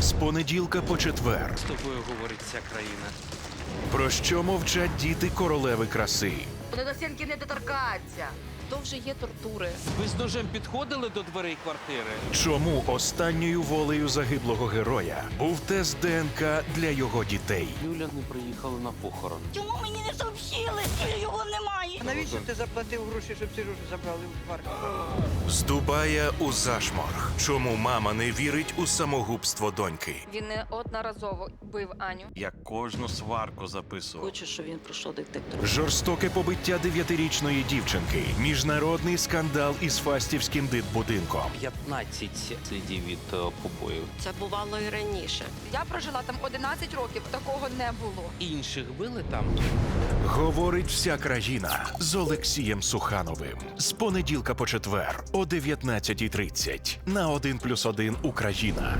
З понеділка по четвер. З тобою говорить вся країна. Про що мовчать діти королеви краси? Вони до стінки не доторкаться. То вже є тортури. Ви з ножем підходили до дверей квартири? Чому останньою волею загиблого героя був тест ДНК для його дітей? Юля не приїхала на похорон. Чому мені не навіщо ти заплатив гроші, щоб Сережу забрали в квартиру? З Дубая у зашморг. Чому мама не вірить у самогубство доньки? Він неодноразово бив Аню. Я кожну сварку записував. Хочу, щоб він пройшов детектор. Жорстоке побиття дев'ятирічної дівчинки. Міжнародний скандал із фастівським дитбудинком. 15 слідів від е, побоїв. Це бувало і раніше. Я прожила там 11 років, такого не було. Інших били там. Говорить вся країна з Олексієм Сухановим. З понеділка по четвер о 19.30 на 1+,1 Україна.